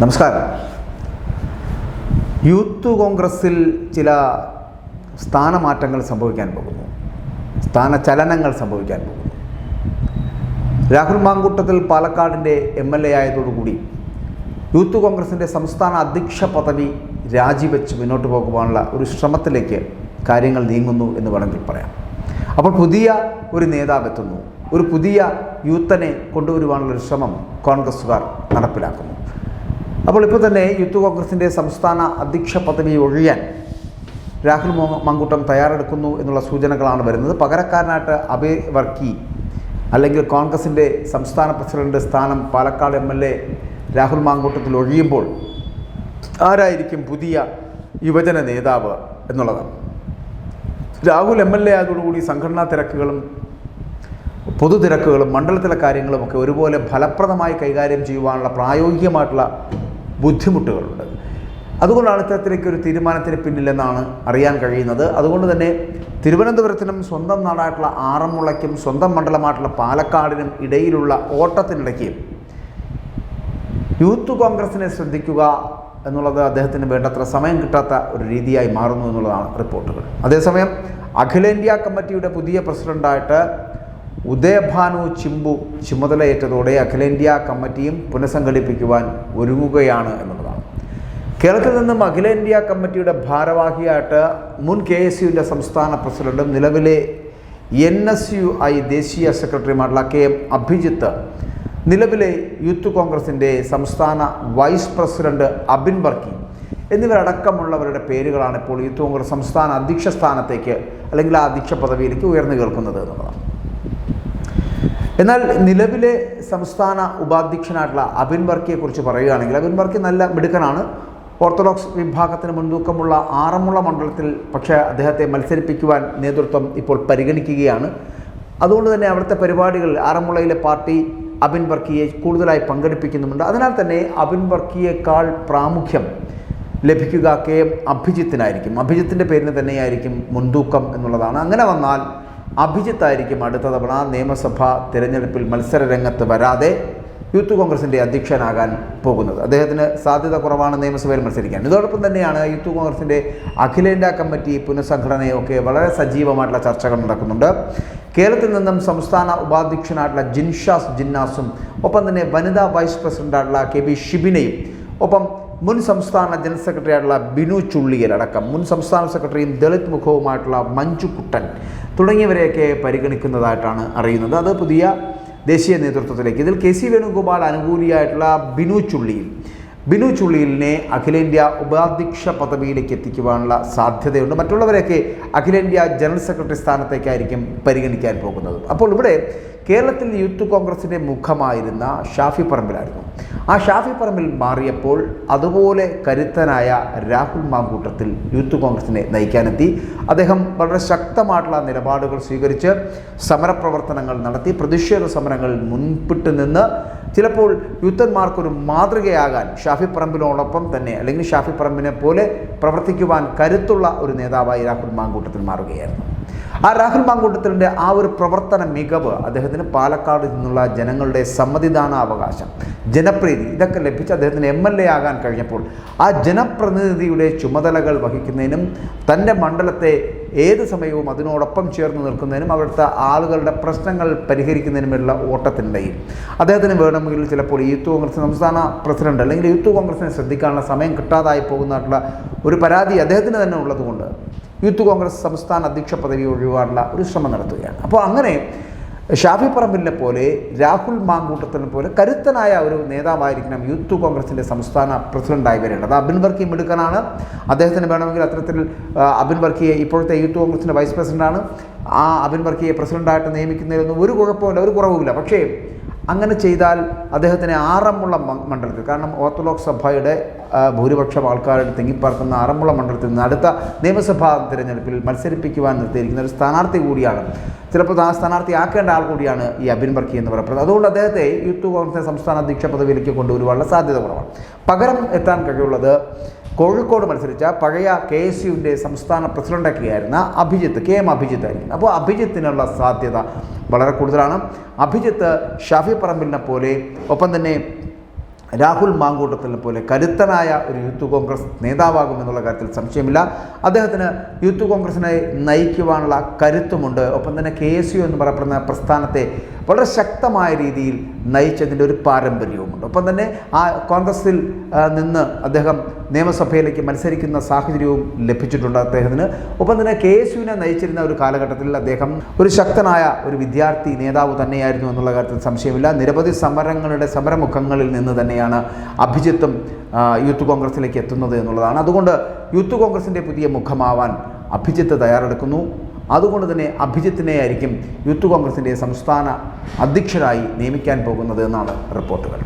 നമസ്കാരം. യൂത്ത് കോൺഗ്രസിൽ ചില സ്ഥാനമാറ്റങ്ങൾ സംഭവിക്കാൻ പോകുന്നു. സ്ഥാനചലനങ്ങൾ സംഭവിക്കാൻ പോകുന്നു. രാഹുൽ മാങ്കൂട്ടത്തിൽ പാലക്കാടിന്റെ എം എൽ എ ആയതോടുകൂടി യൂത്ത് കോൺഗ്രസിന്റെ സംസ്ഥാന അധ്യക്ഷ പദവി രാജിവെച്ച് മുന്നോട്ട് പോകുവാനുള്ള ഒരു ശ്രമത്തിലേക്ക് കാര്യങ്ങൾ നീങ്ങുന്നു എന്ന് വേണമെങ്കിൽ പറയാം. അപ്പോൾ പുതിയ ഒരു നേതാവ് എത്തുന്നു. ഒരു പുതിയ യൂത്തനെ കൊണ്ടുവരുവാനുള്ള ഒരു ശ്രമം കോൺഗ്രസ്സുകാർ നടപ്പിലാക്കുന്നു. അപ്പോൾ ഇപ്പോൾ തന്നെ യൂത്ത് കോൺഗ്രസിന്റെ സംസ്ഥാന അധ്യക്ഷ പദവി ഒഴിയാൻ രാഹുൽ മങ്കുട്ടം തയ്യാറെടുക്കുന്നു എന്നുള്ള സൂചനകളാണ് വരുന്നത്. പകരക്കാരനായിട്ട് അഭയ് വർക്കി അല്ലെങ്കിൽ കോൺഗ്രസിന്റെ സംസ്ഥാന പ്രസിഡന്റ് സ്ഥാനം Palakkad M L A Rahul Mamkootathil ഒഴിയുമ്പോൾ ആരായിരിക്കും പുതിയ യുവജന നേതാവ് എന്നുള്ളതാണ് രാഹുൽ എം എൽ എ ആയതോടുകൂടി സംഘടനാ തിരക്കുകളും പൊതു തിരക്കുകളും മണ്ഡലത്തിലെ കാര്യങ്ങളുമൊക്കെ ഒരുപോലെ ഫലപ്രദമായി കൈകാര്യം ചെയ്യുവാനുള്ള പ്രായോഗികമായിട്ടുള്ള ബുദ്ധിമുട്ടുകളുണ്ട്. അതുകൊണ്ടാണ് ഇത്തരത്തിലേക്ക് ഒരു തീരുമാനത്തിന് പിന്നിലെന്നാണ് അറിയാൻ കഴിയുന്നത്. അതുകൊണ്ട് തന്നെ തിരുവനന്തപുരത്തിനും സ്വന്തം നാടായിട്ടുള്ള ആറന്മുളയ്ക്കും സ്വന്തം മണ്ഡലമായിട്ടുള്ള പാലക്കാടിനും ഇടയിലുള്ള ഓട്ടത്തിനിടയ്ക്ക് യൂത്ത് കോൺഗ്രസിനെ ശ്രദ്ധിക്കുക എന്നുള്ളത് അദ്ദേഹത്തിന് വേണ്ടത്ര സമയം കിട്ടാത്ത ഒരു രീതിയായി മാറുന്നു എന്നുള്ളതാണ് റിപ്പോർട്ടുകൾ. അതേസമയം അഖിലേന്ത്യാ കമ്മിറ്റിയുടെ പുതിയ പ്രസിഡന്റായിട്ട് ഉദയഭാനു ചിമ്പു ചുമതലയേറ്റതോടെ അഖിലേന്ത്യാ കമ്മിറ്റിയും പുനഃസംഘടിപ്പിക്കുവാൻ ഒരുങ്ങുകയാണ് എന്നുള്ളതാണ്. കേരളത്തിൽ നിന്നും അഖിലേന്ത്യാ കമ്മിറ്റിയുടെ ഭാരവാഹിയായിട്ട് മുൻ കെ എസ് യുവിന്റെ സംസ്ഥാന പ്രസിഡന്റും നിലവിലെ എൻ എസ് യു ഐ ദേശീയ സെക്രട്ടറിയുമായിട്ടുള്ള കെ എം അഭിജിത്ത് നിലവിലെ യൂത്ത് കോൺഗ്രസിന്റെ സംസ്ഥാന വൈസ് പ്രസിഡന്റ് അബിൻ ബർക്കി എന്നിവരടക്കമുള്ളവരുടെ പേരുകളാണ് ഇപ്പോൾ യൂത്ത് കോൺഗ്രസ് സംസ്ഥാന അധ്യക്ഷ സ്ഥാനത്തേക്ക് അല്ലെങ്കിൽ ആ അധ്യക്ഷ പദവിയിലേക്ക് ഉയർന്നു കേൾക്കുന്നത് എന്നുള്ളതാണ്. എന്നാൽ നിലവിലെ സംസ്ഥാന ഉപാധ്യക്ഷനായിട്ടുള്ള അബിൻ വർക്കിയെക്കുറിച്ച് പറയുകയാണെങ്കിൽ അബിൻ വർക്കി നല്ല മിടുക്കനാണ്. ഓർത്തഡോക്സ് വിഭാഗത്തിന് മുൻതൂക്കമുള്ള ആറന്മുള മണ്ഡലത്തിൽ പക്ഷേ അദ്ദേഹത്തെ മത്സരിപ്പിക്കുവാൻ നേതൃത്വം ഇപ്പോൾ പരിഗണിക്കുകയാണ്. അതുകൊണ്ട് തന്നെ അവിടുത്തെ പരിപാടികൾ ആറന്മുളയിലെ പാർട്ടി അബിൻ വർക്കിയെ കൂടുതലായി പങ്കെടുപ്പിക്കുന്നുമുണ്ട്. അതിനാൽ തന്നെ അബിൻ വർക്കിയേക്കാൾ പ്രാമുഖ്യം ലഭിക്കുക കെ എം അഭിജിത്തിനായിരിക്കും. അഭിജിത്തിന്റെ പേരിന് തന്നെയായിരിക്കും മുൻതൂക്കം എന്നുള്ളതാണ്. അങ്ങനെ വന്നാൽ അഭിജിത്തായിരിക്കും അടുത്ത തവണ നിയമസഭാ തിരഞ്ഞെടുപ്പിൽ മത്സര രംഗത്ത് വരാതെ യൂത്ത് കോൺഗ്രസിന്റെ അധ്യക്ഷനാകാൻ പോകുന്നത്. അദ്ദേഹത്തിന് സാധ്യത കുറവാണ് നിയമസഭയിൽ മത്സരിക്കാൻ. ഇതോടൊപ്പം തന്നെയാണ് യൂത്ത് കോൺഗ്രസിന്റെ അഖിലേന്ത്യാ കമ്മിറ്റി പുനഃസംഘടനയൊക്കെ വളരെ സജീവമായിട്ടുള്ള ചർച്ചകൾ നടക്കുന്നുണ്ട്. കേരളത്തിൽ നിന്നും സംസ്ഥാന ഉപാധ്യക്ഷനായിട്ടുള്ള ജിൻഷാസ് ജിന്നാസും ഒപ്പം തന്നെ വനിതാ വൈസ് പ്രസിഡന്റായിട്ടുള്ള കെ ബി ഷിബിനയും ഒപ്പം മുൻ സംസ്ഥാന ജനറൽ സെക്രട്ടറി ആയിട്ടുള്ള ബിനു ചുള്ളിയൽ അടക്കം മുൻ സംസ്ഥാന സെക്രട്ടറിയും ദളിത് മുഖവുമായിട്ടുള്ള മഞ്ജു കുട്ടൻ തുടങ്ങിയവരെയൊക്കെ പരിഗണിക്കുന്നതായിട്ടാണ് അറിയുന്നത്. അത് പുതിയ ദേശീയ നേതൃത്വത്തിലേക്ക്. ഇതിൽ കെ സി വേണുഗോപാൽ അനുകൂലിയായിട്ടുള്ള ബിനു ചുള്ളിയിൽ ബിനു ചുള്ളിയിലിനെ അഖിലേന്ത്യാ ഉപാധ്യക്ഷ പദവിയിലേക്ക് എത്തിക്കുവാനുള്ള സാധ്യതയുണ്ട്. മറ്റുള്ളവരെയൊക്കെ അഖിലേന്ത്യാ ജനറൽ സെക്രട്ടറി സ്ഥാനത്തേക്കായിരിക്കും പരിഗണിക്കാൻ പോകുന്നത്. അപ്പോൾ ഇവിടെ കേരളത്തിൽ യൂത്ത് കോൺഗ്രസിന്റെ മുഖമായിരുന്ന ഷാഫി പറമ്പിലായിരുന്നു. ആ ഷാഫി പറമ്പിൽ മാറിയപ്പോൾ അതുപോലെ കരുത്തനായ രാഹുൽ മാങ്കൂട്ടത്തിൽ യൂത്ത് കോൺഗ്രസിനെ നയിക്കാനെത്തി. അദ്ദേഹം വളരെ ശക്തമായിട്ടുള്ള നിലപാടുകൾ സ്വീകരിച്ച് സമരപ്രവർത്തനങ്ങൾ നടത്തി. പ്രതിഷേധ സമരങ്ങൾ മുൻപിട്ട് നിന്ന് ചിലപ്പോൾ യൂത്തന്മാർക്കൊരു മാതൃകയാകാൻ ഷാഫി പറമ്പിനോടൊപ്പം തന്നെ അല്ലെങ്കിൽ ഷാഫി പറമ്പിനെ പോലെ പ്രവർത്തിക്കുവാൻ കരുത്തുള്ള ഒരു നേതാവായി രാഹുൽ മാങ്കൂട്ടത്തിൽ മാറുകയായിരുന്നു. ആ രാഹുൽ മാങ്കൂട്ടത്തിന്റെ ആ ഒരു പ്രവർത്തന മികവ് അദ്ദേഹത്തിന് പാലക്കാട് നിന്നുള്ള ജനങ്ങളുടെ സമ്മതിദാന അവകാശം ജനപ്രീതി ഇതൊക്കെ ലഭിച്ച് അദ്ദേഹത്തിന് എം എൽ എ ആകാൻ കഴിഞ്ഞപ്പോൾ ആ ജനപ്രതിനിധിയുടെ ചുമതലകൾ വഹിക്കുന്നതിനും തന്റെ മണ്ഡലത്തെ ഏത് സമയവും അതിനോടൊപ്പം ചേർന്ന് നിൽക്കുന്നതിനും അവിടുത്തെ ആളുകളുടെ പ്രശ്നങ്ങൾ പരിഹരിക്കുന്നതിനുമുള്ള ഓട്ടത്തിനിടയിൽ. അദ്ദേഹത്തിന് വേണമെങ്കിൽ ചിലപ്പോൾ യൂത്ത് കോൺഗ്രസ് സംസ്ഥാന പ്രസിഡന്റ് അല്ലെങ്കിൽ യൂത്ത് കോൺഗ്രസിനെ ശ്രദ്ധിക്കാനുള്ള സമയം കിട്ടാതായി പോകുന്നതായിട്ടുള്ള ഒരു പരാതി അദ്ദേഹത്തിന് തന്നെ ഉള്ളതുകൊണ്ട് യൂത്ത് കോൺഗ്രസ് സംസ്ഥാന അധ്യക്ഷ പദവി ഒഴിവാനുള്ള ഒരു ശ്രമം നടത്തുകയാണ്. അപ്പോൾ അങ്ങനെ ഷാഫി പറമ്പിലിനെ പോലെ രാഹുൽ മാങ്കൂട്ടത്തിനെ പോലെ കരുത്തനായ ഒരു നേതാവായിരിക്കണം യൂത്ത് കോൺഗ്രസിന്റെ സംസ്ഥാന പ്രസിഡന്റായി വരേണ്ടത്. അബിൻ വർക്കി മിടുക്കനാണ്. അദ്ദേഹത്തിന് വേണമെങ്കിൽ അത്തരത്തിൽ അബിൻ വർക്കിയെ ഇപ്പോഴത്തെ യൂത്ത് കോൺഗ്രസിന്റെ വൈസ് പ്രസിഡന്റാണ്. ആ അബിൻ വർക്കിയെ പ്രസിഡന്റായിട്ട് നിയമിക്കുന്നതിലൊന്നും ഒരു കുഴപ്പമില്ല ഒരു കുറവുമില്ല. പക്ഷേ അങ്ങനെ ചെയ്താൽ അദ്ദേഹത്തിന് ആറന്മുള മണ്ഡലത്തിൽ കാരണം ഓർത്തഡോക്സ് സഭയുടെ ഭൂരിപക്ഷം ആൾക്കാരുടെ തിങ്ങിപ്പാർക്കുന്ന ആറന്മുള മണ്ഡലത്തിൽ നിന്ന് അടുത്ത നിയമസഭാ തിരഞ്ഞെടുപ്പിൽ മത്സരിപ്പിക്കുവാൻ നിർത്തിയിരിക്കുന്ന ഒരു സ്ഥാനാർത്ഥി കൂടിയാണ്. ചിലപ്പോൾ ആ സ്ഥാനാർത്ഥി ആക്കേണ്ട ആൾ കൂടിയാണ് ഈ അബിൻ ബർക്കി എന്ന് പറയപ്പെടുന്നത് അതുകൊണ്ട് അദ്ദേഹത്തെ യൂത്ത് കോൺഗ്രസ് സംസ്ഥാന അധ്യക്ഷ പദവിയിലേക്ക് കൊണ്ടുവരുവാനുള്ള സാധ്യത കുറവാണ്. പകരം എത്താൻ കഴിവുള്ളത് കോഴിക്കോട് മത്സരിച്ച പഴയ കെ എസ് യുവിന്റെ സംസ്ഥാന പ്രസിഡന്റൊക്കെയായിരുന്ന അഭിജിത്ത് കെ എം അഭിജിത്ത് ആയിരിക്കും അപ്പോൾ അഭിജിത്തിനുള്ള സാധ്യത വളരെ കൂടുതലാണ്. അഭിജിത്ത് ഷാഫി പറമ്പിലിനെ പോലെ ഒപ്പം തന്നെ രാഹുൽ മാങ്കൂട്ടത്തിനെ പോലെ കരുത്തനായ ഒരു യൂത്ത് കോൺഗ്രസ് നേതാവാകുമെന്നുള്ള കാര്യത്തിൽ സംശയമില്ല. അദ്ദേഹത്തിന് യൂത്ത് കോൺഗ്രസിനെ നയിക്കുവാനുള്ള കരുത്തുമുണ്ട്. ഒപ്പം തന്നെ കെ എസ് യു എന്ന് പറയപ്പെടുന്ന പ്രസ്ഥാനത്തെ വളരെ ശക്തമായ രീതിയിൽ നയിച്ചതിന്റെ ഒരു പാരമ്പര്യവുമുണ്ട്. ഒപ്പം തന്നെ ആ കോൺഗ്രസിൽ നിന്ന് അദ്ദേഹം നിയമസഭയിലേക്ക് മത്സരിക്കുന്ന സാഹചര്യവും ലഭിച്ചിട്ടുണ്ട് അദ്ദേഹത്തിന്. ഒപ്പം തന്നെ കെ എസ് യുവിനെ നയിച്ചിരുന്ന ഒരു കാലഘട്ടത്തിൽ അദ്ദേഹം ഒരു ശക്തനായ ഒരു വിദ്യാർത്ഥി നേതാവ് തന്നെയായിരുന്നു എന്നുള്ള കാര്യത്തിൽ സംശയമില്ല. നിരവധി സമരങ്ങളുടെ സമരമുഖങ്ങളിൽ നിന്ന് തന്നെയാണ് അഭിജിത്തും യൂത്ത് കോൺഗ്രസിലേക്ക് എത്തുന്നത് എന്നുള്ളതാണ്. അതുകൊണ്ട് യൂത്ത് കോൺഗ്രസിന്റെ പുതിയ മുഖമാവാൻ അഭിജിത്ത് തയ്യാറെടുക്കുന്നു. അതുകൊണ്ട് തന്നെ അഭിജിത്തിനെ ആയിരിക്കും യൂത്ത് കോൺഗ്രസിന്റെ സംസ്ഥാന അധ്യക്ഷരായി നിയമിക്കാൻ പോകുന്നത് എന്നാണ് റിപ്പോർട്ടുകൾ.